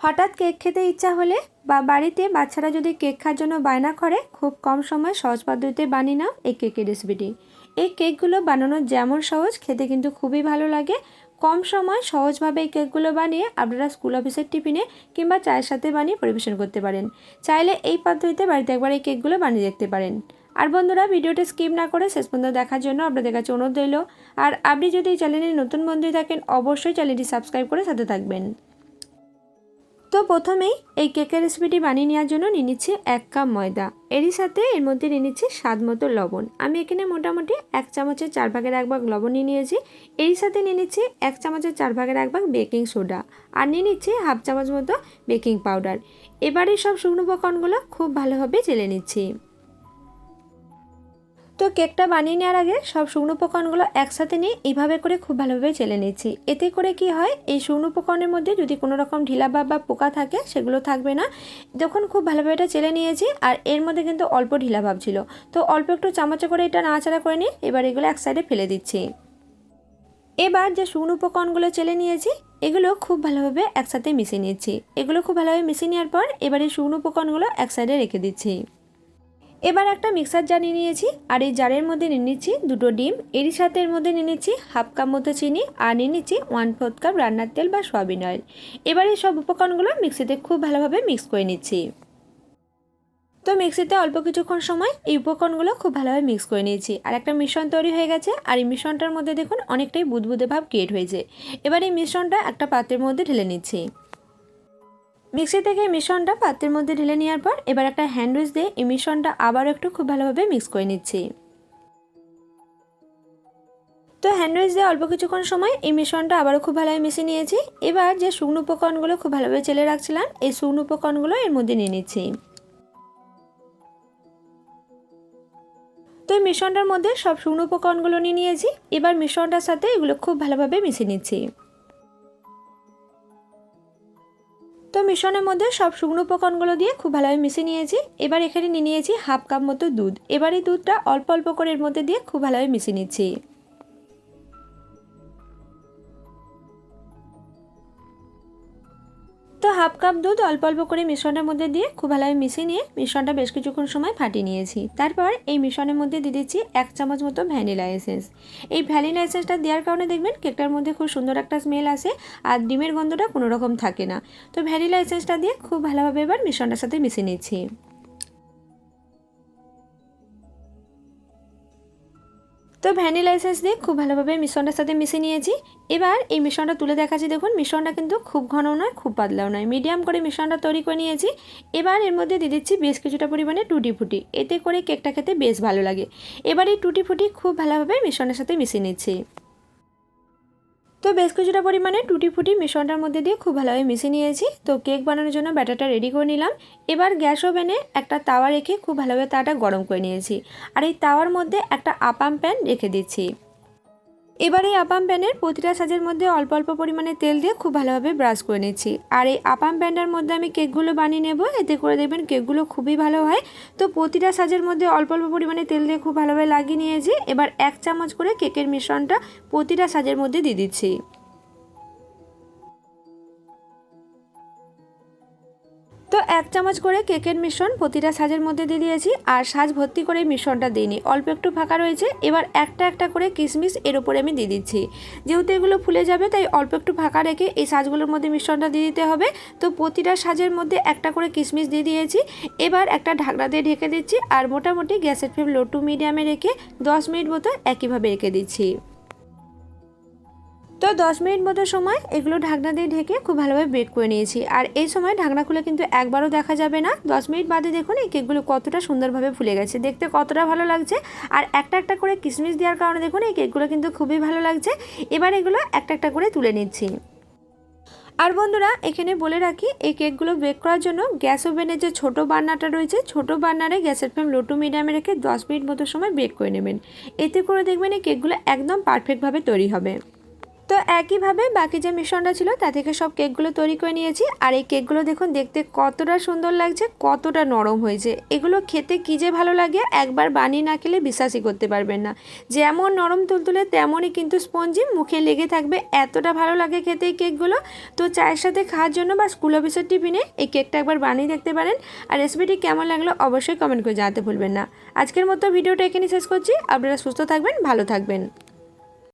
হঠাৎ কেক খেতে ইচ্ছা হলে বা বাড়িতে বাচ্চারা যদি কেক খাওয়ার জন্য বায়না করে, খুব কম সময় সহজ পদ্ধতিতে বানিয়ে নাও এই কেকের রেসিপিটি এই কেকগুলো বানানো যেমন সহজ, খেতে কিন্তু খুবই ভালো লাগে। কম সময় সহজভাবে এই কেকগুলো বানিয়ে আপনারা স্কুল অফিসের টিফিনে কিংবা চায়ের সাথে বানিয়ে পরিবেশন করতে পারেন। চাইলে এই পদ্ধতিতে বাড়িতে একবার এই কেকগুলো বানিয়ে দেখতে পারেন। আর বন্ধুরা, ভিডিওটি স্কিপ না করে শেষ পর্যন্ত দেখার জন্য আপনাদের কাছে অনুরোধ রইল। আর আপনি যদি এই চ্যানেলে নতুন বন্ধু থাকেন, অবশ্যই চ্যানেলটি সাবস্ক্রাইব করে সাথে থাকবেন। তো প্রথমেই এই কেকের রেসিপিটি বানিয়ে নেওয়ার জন্য নিয়ে নিচ্ছি এক কাপ ময়দা। এরই সাথে এর মধ্যে নিয়ে নিচ্ছি স্বাদ মতো লবণ। আমি এখানে মোটামুটি এক চামচের চার ভাগের এক ভাগ লবণ নিয়ে নিয়েছি। এরই সাথে নিয়ে নিচ্ছি এক চামচের চার ভাগের এক ভাগ বেকিং সোডা আর নিয়ে নিচ্ছি হাফ চামচ মতো বেকিং পাউডার এবারে সব শুকনো পকনগুলো খুব ভালোভাবে জেলে নিচ্ছি। তো কেকটা বানিয়ে নেওয়ার আগে সব শুকনো উপকরণগুলো একসাথে নিয়ে এইভাবে করে খুব ভালোভাবে চেলে নিচ্ছি। এতে করে কি হয়, এই শুকনো উপকরণের মধ্যে যদি কোনো রকম ঢিলা বা পোকা থাকে, সেগুলো থাকবে না। যখন খুব ভালোভাবে এটা চেলে নিয়েছি, আর এর মধ্যে কিন্তু অল্প ঢিলা ভাব ছিল। তো অল্প একটু চামচে করে এটা নাড়াচাড়া করে নিয়ে এবার এগুলো এক সাইডে ফেলে দিচ্ছি। এবার যে শুকনো উপকরণগুলো চেলে নিয়েছি, এগুলো খুব ভালোভাবে একসাথে মিশিয়ে নিচ্ছি। এগুলো খুব ভালোভাবে মিশিয়ে নেওয়ার পর এবার শুকনো উপকরণগুলো এক সাইডে রেখে দিচ্ছি। এবার একটা মিক্সার জার নিয়ে নিয়েছি, আর এই জারের মধ্যে নিয়ে নিচ্ছি দুটো ডিম। এরই সাথে এর মধ্যে নিয়ে নিচ্ছি হাফ কাপ মতো চিনি, আর নিয়ে নিচ্ছি ওয়ান ফোর্থ কাপ রান্নার তেল বা সয়াবিন অয়েল এবার এই সব উপকরণগুলো মিক্সিতে খুব ভালোভাবে মিক্স করে নিচ্ছি। তো মিক্সিতে অল্প কিছুক্ষণ সময় এই উপকরণগুলো খুব ভালোভাবে মিক্স করে নিয়েছি। আর একটা মিশ্রণ তৈরি হয়ে গেছে, আর এই মিশ্রণটার মধ্যে দেখুন অনেকটাই বুদবুদে ভাব ক্রিয়েট হয়েছে। এবার এই মিশ্রণটা একটা পাত্রের মধ্যে ঢেলে নিচ্ছি। মিক্সি থেকে মিশ্রণটা পাত্রের মধ্যে ঢেলে নেওয়ার পর এবার একটা হ্যান্ড উইচ দিয়ে এই মিশ্রণটা আবারও একটু খুব ভালোভাবে মিক্স করে নিচ্ছি। তো হ্যান্ড উইচ দিয়ে অল্প কিছুক্ষণ সময় এই মিশ্রণটা আবারও খুব ভালোভাবে মিশিয়ে নিয়েছি। এবার যে শুকনো উপকরণগুলো খুব ভালোভাবে চেলে রাখছিলাম, এই শুকনো উপকরণগুলো এর মধ্যে নিয়ে নিচ্ছি। তো এই মিশ্রণটার মধ্যে সব শুকনো উপকরণগুলো নিয়ে নিয়েছি। এবার মিশ্রণটার সাথে এগুলো খুব ভালোভাবে মিশিয়ে নিচ্ছি। মিশ্রণের মধ্যে সব শুকনো উপকরণগুলো দিয়ে খুব ভালোভাবে মিশিয়ে নিয়েছি। এবার এখানে নিয়ে নিয়েছি হাফ কাপ মতো দুধ। এবার এই দুধটা অল্প অল্প করে এর মধ্যে দিয়ে খুব ভালোভাবে মিশিয়ে নিচ্ছি। হাফ কাপ দুধ অল্প অল্প করে মিশ্রণের মধ্যে দিয়ে খুব ভালোভাবে মিশিয়ে নিয়ে মিশ্রণটা বেশ কিছুক্ষণ সময় ফাটিয়ে নিয়েছি। তারপর এই মিশ্রণের মধ্যে দিয়ে দিচ্ছি এক চামচ মতো ভ্যানিলা এসেন্স। এই ভ্যানিলা এসেন্সটা দেওয়ার কারণে দেখবেন কেকটার মধ্যে খুব সুন্দর একটা স্মেল আসে আর ডিমের গন্ধটা কোনো রকম থাকে না। তো ভ্যানিলা এসেন্সটা দিয়ে খুব ভালোভাবে এবার মিশ্রণটার সাথে মিশিয়ে নিচ্ছি। তো ভ্যানিলা এসেন্স দিয়ে খুব ভালোভাবে মিশ্রণটার সাথে মিশে নিয়েছি। এবার এই মিশ্রণটা তুলে দেখাচ্ছি। দেখুন, মিশ্রণটা কিন্তু খুব ঘনও নয়, খুব পাতলাও নয়। মিডিয়াম করে মিশ্রণটা তৈরি করে নিয়েছি। এবার এর মধ্যে দিয়ে দিচ্ছি বেশ কিছুটা পরিমাণে টুটি ফুটি। এতে করে কেকটা খেতে বেশ ভালো লাগে। এবার এই টুটি ফুটি খুব ভালোভাবে মিশ্রণের সাথে মিশিয়ে নিচ্ছি। তো বেশ কিছুটা পরিমাণে টুটি ফুটি মিশ্রণটার মধ্যে দিয়ে খুব ভালোভাবে মিশিয়ে নিয়েছি। তো কেক বানানোর জন্য ব্যাটারটা রেডি করে নিলাম। এবার গ্যাস ওভেনে একটা তাওয়া রেখে খুব ভালোভাবে তাটা গরম করে নিয়েছি। আর এই তাওয়ার মধ্যে একটা আপাম প্যান রেখে দিচ্ছি। এবার এই আপাম প্যানের প্রতিটা সাজের মধ্যে অল্প অল্প পরিমাণে তেল দিয়ে খুব ভালোভাবে ব্রাশ করে নিচ্ছি। আর এই আপাম প্যানটার মধ্যে আমি কেকগুলো বানিয়ে নেব। এতে করে দেখবেন কেকগুলো খুবই ভালো হয়। তো প্রতিটা সাজের মধ্যে অল্প অল্প পরিমাণে তেল দিয়ে খুব ভালোভাবে লাগিয়ে নিয়েছি। এবার এক চামচ করে কেকের মিশ্রণটা প্রতিটা সাজের মধ্যে দিয়ে দিচ্ছি। তো এক চামচ করে কেকের মিশ্রণ প্রতিটা সাজের মধ্যে দিয়ে দিয়েছি আর সাজ ভর্তি করে মিশ্রণটা দিইনি অল্প একটু ফাঁকা রয়েছে, এবার একটা একটা করে কিশমিশ এর উপরে আমি দিয়ে দিচ্ছি। যেহেতু এগুলো ফুলে যাবে, তাই অল্প একটু ফাঁকা রেখে এই সাজগুলোর মধ্যে মিশ্রণটা দিয়ে দিতে হবে। তো প্রতিটা সাজের মধ্যে একটা করে কিশমিশ দিয়ে দিয়েছি। এবার একটা ঢাকনা দিয়ে ঢেকে দিচ্ছি আর মোটামুটি গ্যাসের ফ্লেম লো টু মিডিয়ামে রেখে দশ মিনিট মতো একইভাবে রেখে দিচ্ছি। তো দশ মিনিট মতো সময় এগুলো ঢাকনা দিয়ে ঢেকে খুব ভালোভাবে বেক করে নিয়েছি। আর এই সময় ঢাকনা খুলে কিন্তু একবারও দেখা যাবে না। দশ মিনিট বাদে দেখুন এই কেকগুলো কতটা সুন্দরভাবে ফুলে গেছে। দেখতে কতটা ভালো লাগছে। আর একটা একটা করে কিশমিশ দেওয়ার কারণে দেখুন এই কেকগুলো কিন্তু খুবই ভালো লাগছে। এবার এগুলো একটা একটা করে তুলে নিচ্ছি। আর বন্ধুরা, এখানে বলে রাখি, এই কেকগুলো বেক করার জন্য গ্যাস ওভেনের যে ছোট বার্নারটা রয়েছে, ছোট বার্নারে গ্যাসের ফ্লেম লো টু মিডিয়ামে রেখে দশ মিনিট মতো সময় বেক করে নেবেন। এতে করে দেখবেন এই কেকগুলো একদম পারফেক্টভাবে তৈরি হবে। তো একইভাবে বাকি যে মিশ্রণটা ছিল, তা থেকে সব কেকগুলো তৈরি করে নিয়েছি। আর এই কেকগুলো দেখুন, দেখতে কতটা সুন্দর লাগছে, কতটা নরম হয়েছে। এগুলো খেতে কী যে ভালো লাগে, একবার বানিয়ে না খেলে বিশ্বাসই করতে পারবেন না। যেমন নরম তুলতুলে, তেমনই কিন্তু স্পঞ্জি মুখে লেগে থাকবে। এতটা ভালো লাগে খেতে এই কেকগুলো। তো চায়ের সাথে খাওয়ার জন্য বা স্কুল অফিসের টিফিনে এই কেকটা একবার বানিয়ে দেখতে পারেন। আর রেসিপিটি কেমন লাগল অবশ্যই কমেন্ট করে জানাতে ভুলবেন না। আজকের মতো ভিডিওটা এখানে শেষ করছি। আপনারা সুস্থ থাকবেন, ভালো থাকবেন।